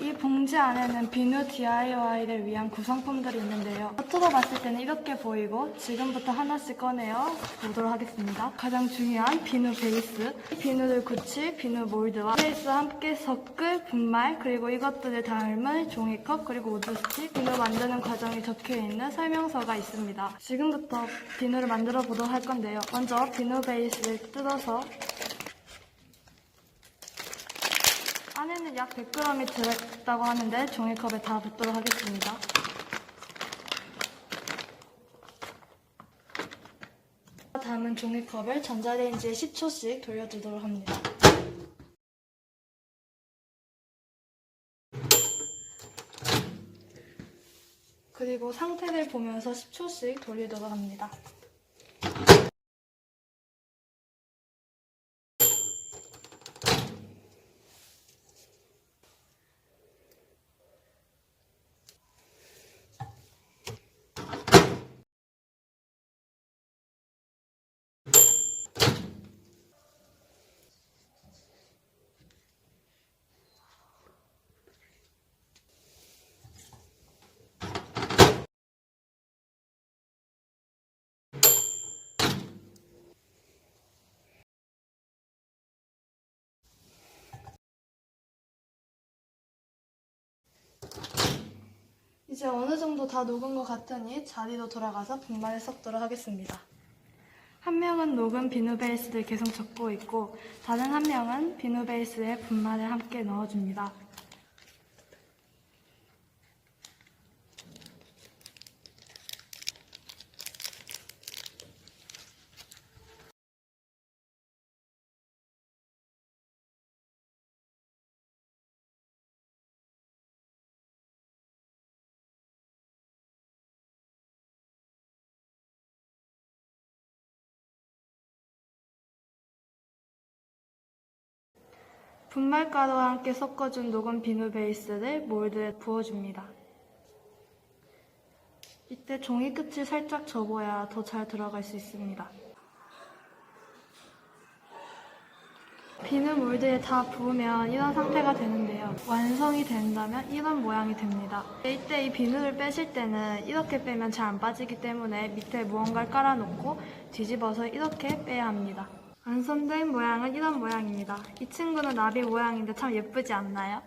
이 봉지 안에는 비누 DIY를 위한 구성품들이 있는데요. 겉으로 봤을 때는 이렇게 보이고 지금부터 하나씩 꺼내어 보도록 하겠습니다. 가장 중요한 비누 베이스, 비누를 굳힐 비누 몰드와 베이스와 함께 섞을 분말, 그리고 이것들을 담을 종이컵, 그리고 우드스틱, 비누 만드는 과정이 적혀있는 설명서가 있습니다. 지금부터 비누를 만들어 보도록 할 건데요. 먼저 비누 베이스를 뜯어서 안에는 약 100g이 들어있다고 하는데 종이컵에 다 붓도록 하겠습니다. 담은 종이컵을 전자레인지에 10초씩 돌려주도록 합니다. 그리고 상태를 보면서 10초씩 돌리도록 합니다. 이제 어느 정도 다 녹은 것 같으니 자리로 돌아가서 분말을 섞도록 하겠습니다. 한 명은 녹은 비누 베이스를 계속 적고 있고 다른 한 명은 비누 베이스에 분말을 함께 넣어줍니다. 분말가루와 함께 섞어준 녹은 비누 베이스를 몰드에 부어줍니다. 이때 종이 끝을 살짝 접어야 더 잘 들어갈 수 있습니다. 비누 몰드에 다 부으면 이런 상태가 되는데요. 완성이 된다면 이런 모양이 됩니다. 이때 이 비누를 빼실 때는 이렇게 빼면 잘 안 빠지기 때문에 밑에 무언가를 깔아놓고 뒤집어서 이렇게 빼야 합니다. 완성된 모양은 이런 모양입니다. 이 친구는 나비 모양인데 참 예쁘지 않나요?